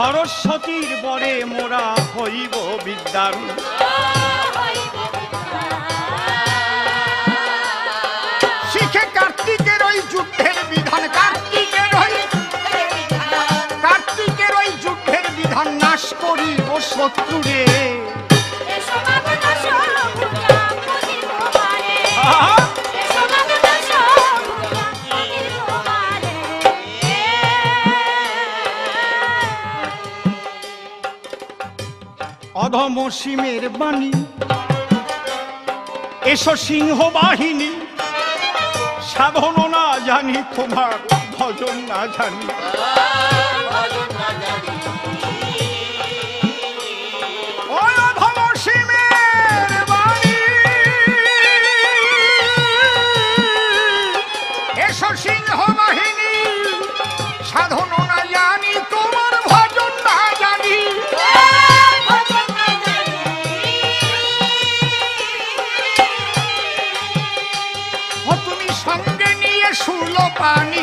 সরস্বতীর বরে মোরা হইব বিদ্যান শিখে কার্তিকের ওই যুদ্ধের বিধান কার্তিকের ওই কার্তিকের ওই যুদ্ধের বিধান নাশ করিব শত্রুরে। অধম সীমের বাণী। এসো সিংহ বাহিনী সাধন না জানি তোমার ভজন না জানি।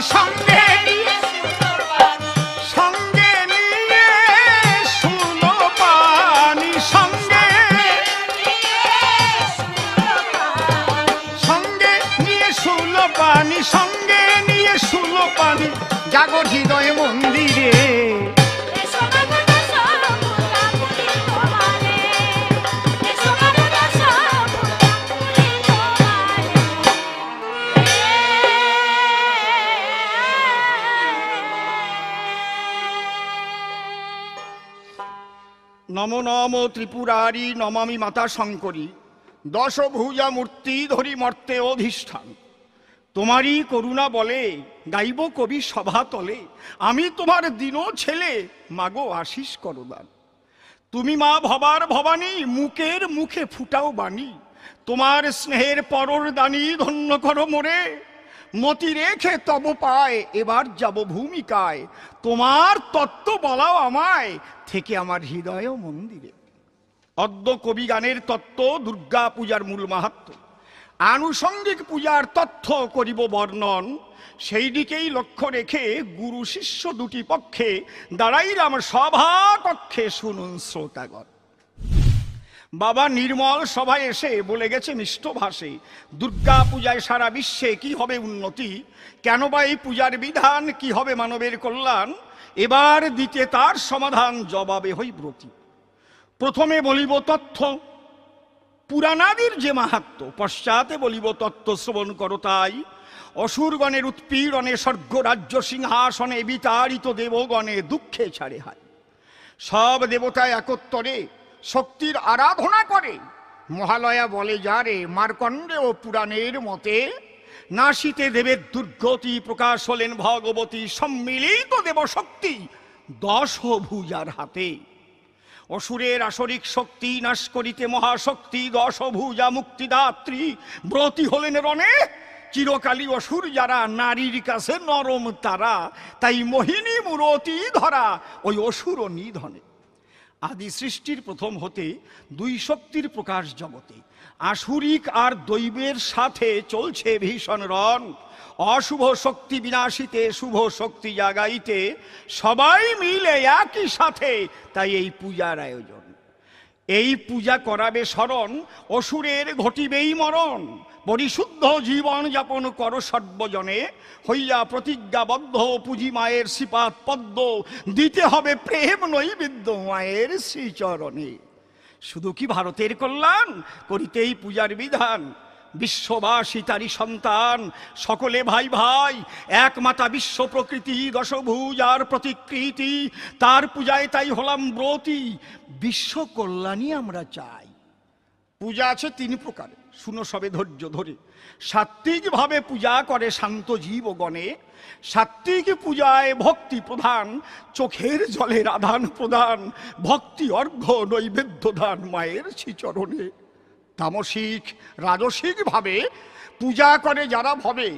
সঙ্গে নম নম ত্রিপুরারি নমামি মাতা শঙ্করী। দশভুজা মূর্তি ধরি মর্তে অধিষ্ঠান। তোমারই করুণা বলে, গাইব কবি সভা তলে। আমি তোমার দিনও ছেলে, মাগো আশিস করদান। তুমি মা ভবার ভবানী, মুখের মুখে ফুটাও বাণী। তোমার স্নেহের পরর দানি, ধন্য করো মোরে। মতি রেখে তব পায়, এবার যাব ভূমিকায়। তোমার তত্ত্ব বলাও আমায়, থেকে আমার হৃদয় মন্দিরে। অদ্য কবি গানের তত্ত্ব দুর্গা পূজার মূল মাহাত্ম। আনুষঙ্গিক পূজার তথ্য করিব বর্ণন। সেই দিকেই লক্ষ্য রেখে গুরু শিষ্য দুটি পক্ষে দাঁড়াইলাম সভা কক্ষে শুনুন শ্রোতাগণ। বাবা নির্মল সভায় এসে বলে গেছে মিষ্ট ভাষে দুর্গা পূজায় সারা বিশ্বে কি হবে উন্নতি? কেন বা এই পূজার বিধান? কি হবে মানবের কল্যাণ? এবার দিতে তার সমাধান জবাবে হই ব্রতী। প্রথমে বলিব তথ্য, পুরাণাদির যে মাহাত্ম, পশ্চাতে বলিব তত্ত্ব শ্রবণ করো তাই। অসুরগণের উৎপীড়নে স্বর্গ রাজ্য সিংহাসনে বিতাড়িত দেবগণে দুঃখে ছাড়ে হায়। সব দেবতায় একত্তরে শক্তির আরাধনা করে। মহালয়া বলে যারে মার্কণ্ডে ও পুরাণের মতে নাসিতে দেবের দুর্গতি প্রকাশ হলেন ভগবতী সম্মিলিত দেব শক্তি দশ ভুজার হাতে। অসুরের আসরিক শক্তি নাশ করিতে মহাশক্তি দশভুজা মুক্তিদাত্রী ব্রতী হলেন রণে। চিরকালী অসুর যারা, নারীর কাছে নরম তারা। তাই মোহিনী মূরতি ধরা ওই অসুর নিধনে। আদি সৃষ্টির প্রথম হতে দুই শক্তির প্রকাশ জগতে। আসুরিক আর দৈবের সাথে চলছে ভীষণ রণ অশুভ শক্তি বিনাশিতে, শুভ শক্তি জাগাইতে সবাই মিলে একই সাথে তাই এই পূজার আয়োজন। এই পূজা করাবে স্মরণ, অসুরের ঘটিবেই মরণ। পরিশুদ্ধ জীবন যাপন কর সর্বজনে, হইয়া প্রতিজ্ঞাবদ্ধ পুঁজি মায়ের শ্রীপাত পদ্ম, দিতে হবে প্রেম নৈবেদ্য মায়ের শ্রীচরণে। শুধু কি ভারতের কল্যাণ? করিতেই পূজার বিধান। বিশ্ববাসী তারি সন্তান। সকলে ভাই ভাই, এক মাতা বিশ্ব প্রকৃতি দশভুজ আর প্রতিকৃতি। তার পূজায় তাই হলাম ব্রতী। বিশ্ব কল্যাণই আমরা চাই। পূজা আছে তিন প্রকার। শুনো সবে ধৈর্য ধরে। সাত্বিক ভাবে পূজা করে শান্ত জীবগণে সাত্বিক পূজায় ভক্তি প্রধান। চোখের জলের আদান প্রদান। ভক্তি অর্ঘ্য নৈবেদ্য দান মায়ের শ্রীচরণে। তামসিক, রাজসিকভাবে পূজা করে যারা ভাবে,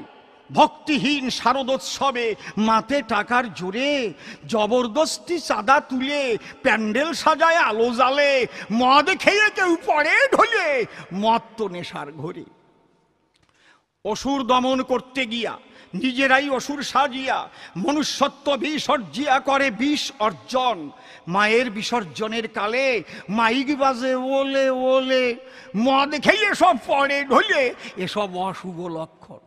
ভক্তিহীন শারদোৎসবে মাতে টাকার জোরে, জবরদস্তি চাঁদা তুলে, প্যান্ডেল সাজায় আলো জ্বালে, মদ খেয়ে কেউ পড়ে ঢলে, মত্ত নেশার ঘরে। অসুর দমন করতে গিয়া নিজেরাই অসুর সাজিয়া, মনুষ্যত্ব বিসর্জিয়া করে বিষ অর্জন। মায়ের বিসর্জনের কালে মাইক বাজে, ওলে ওলে। মদ খেয়ে সব পড়ে ঢলে, এসব অশুভ লক্ষণ।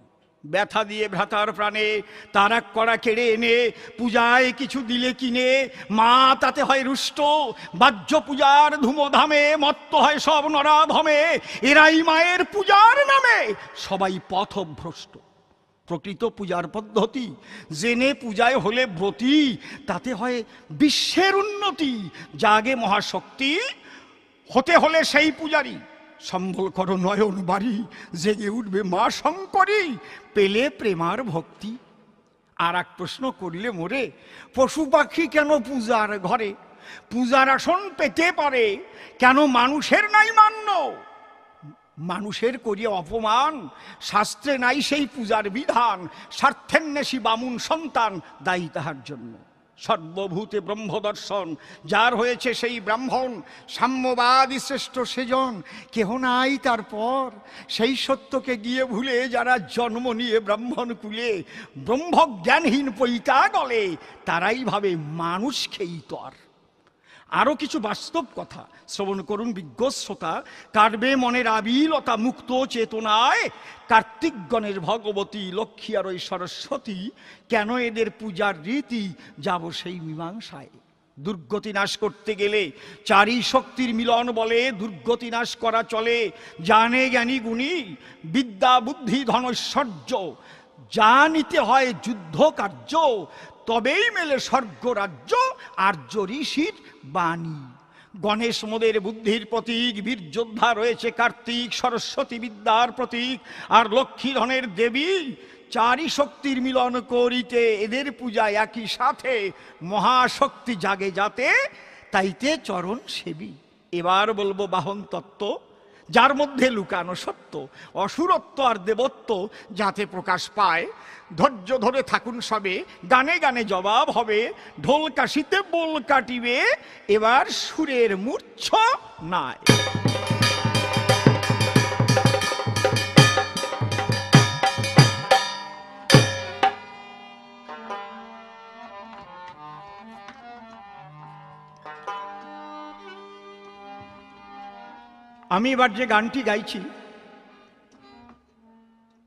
ব্যথা দিয়ে ভ্রাতার প্রাণে তারাক করা কেড়ে এনে, পূজায় কিছু দিলে কিনে। মা তাতে হয় রুষ্ট, বাহ্য পূজার ধুমধামে মত্ত হয় সব নরাধমে। এরাই মায়ের পূজার নামে, সবাই পথভ্রষ্ট। প্রকৃত পূজার পদ্ধতি। জেনে পূজায় হলে ব্রতী, তাতে হয় বিশ্বের উন্নতি। জাগে মহাশক্তি, হতে হলে সেই পূজারি। সম্বল করো নয়ন বাড়ি, জেগে উঠবে মা শঙ্করী। পেলে প্রেমার ভক্তি। আর এক প্রশ্ন করলে মোরে, পশু পাখি কেন পূজার ঘরে? পূজার আসন পেতে পারে, কেন মানুষের নাই মান্য? মানুষের করিয়া অপমান, শাস্ত্রে নাই সেই পূজার বিধান, স্বার্থেন্বেষী বামুন সন্তান দায়ী তাহার জন্য। সর্বভূতে ব্রহ্মদর্শন, যার হয়েছে সেই ব্রাহ্মণ, সাম্যবাদী শ্রেষ্ঠ সেজন, কেহ নাই তারপর। সেই সত্যকে গিয়ে ভুলে যারা জন্ম নিয়ে ব্রাহ্মণ কুলে, ব্রহ্মজ্ঞানহীন পৈতা গলে তারাই ভাবে মানুষ খেই তর আরও কিছু বাস্তব কথা। শ্রবণ করুন বিজ্ঞ কাটবে মনের আবিলতা মুক্ত চেতনায় কার্তিকগণের ভগবতী লক্ষ্মী আর ওই সরস্বতী, কেন এদের পূজার রীতি? যাব সেই মীমাংসায়। দুর্গতি নাশ করতে গেলে চারি শক্তির মিলন বলে দুর্গতি নাশ করা চলে। জানে জ্ঞানী গুণী, বিদ্যা বুদ্ধি ধনৈশ্বর্য। যা নিতে হয় যুদ্ধ কার্য তবেই মেলে স্বর্গ রাজ্য আর্য ঋষির বাণী। গণেশ মোদের বুদ্ধির প্রতীক বীরযোদ্ধা রয়েছে কার্তিক, সরস্বতী বিদ্যার প্রতীক, আর লক্ষ্মী ধনের দেবী চারি শক্তির মিলন করিতে এদের পূজা একই সাথে মহাশক্তি জাগে যাতে, তাইতে চরণ সেবী। এবার বলব বাহন তত্ত্ব। যার মধ্যে লুকানো সত্য, অসুরত্ব আর দেবত্ব যাতে প্রকাশ পায়। ধৈর্য ধরে থাকুন সবে, গানে গানে জবাব হবে, ঢোল কাশিতে বোল কাটিবে, এবার সুরের মূর্ছ নাই। আমি এবার যে গানটি গাইছি,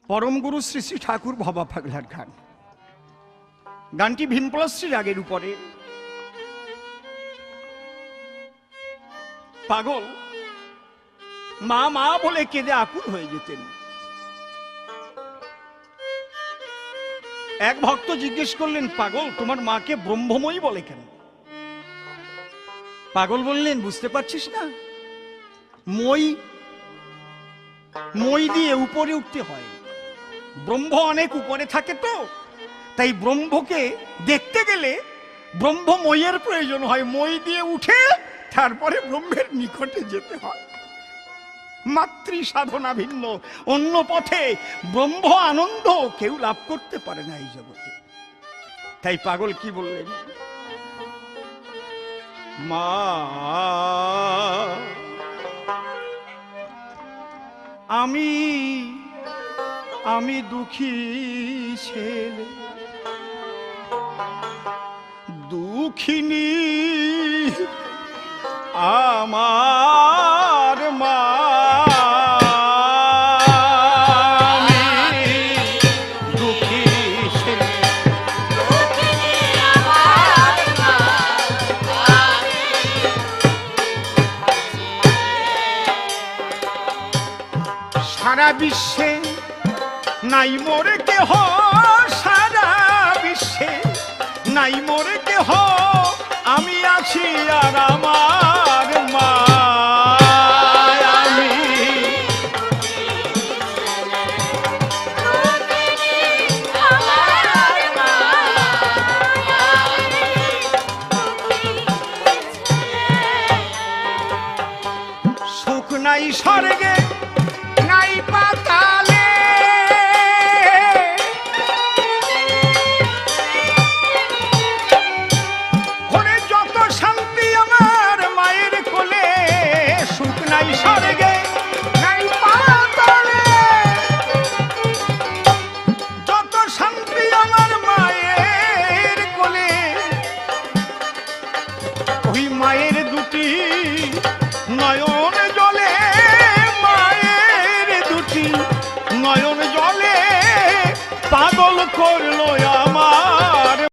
পরম গুরু শ্রী শ্রী ঠাকুর ভবা পাগলার গান। গানটি ভীমপলাশ্রী রাগের উপরে। পাগল, মা মা বলে কেঁদে আকুল হয়ে যেতেন। এক ভক্ত জিজ্ঞেস করলেন, পাগল, তোমার মাকে ব্রহ্মময়ী বলে কেন? পাগল বললেন, বুঝতে পারছিস না? মই মই দিয়ে উপরে উঠতে হয়। ব্রহ্ম অনেক উপরে থাকে তো, তাই ব্রহ্মকে দেখতে গেলে ব্রহ্ম ব্রহ্মময়ের প্রয়োজন হয়। মই দিয়ে উঠে তারপরে ব্রহ্মের নিকটে যেতে হয়। মাতৃ সাধনা ভিন্ন। অন্য পথে ব্রহ্ম আনন্দ কেউ লাভ করতে পারে না এই জগতে। তাই পাগল কি বললেন? মা আমি আমি দুঃখী ছেলে। দুঃখিনী আমার মা। বিশ্বে নাই মোরে কেহ, সারা বিশ্বে নাই মোরে কেহ। আমি আছি আর আমার মা স্বর্গে নাই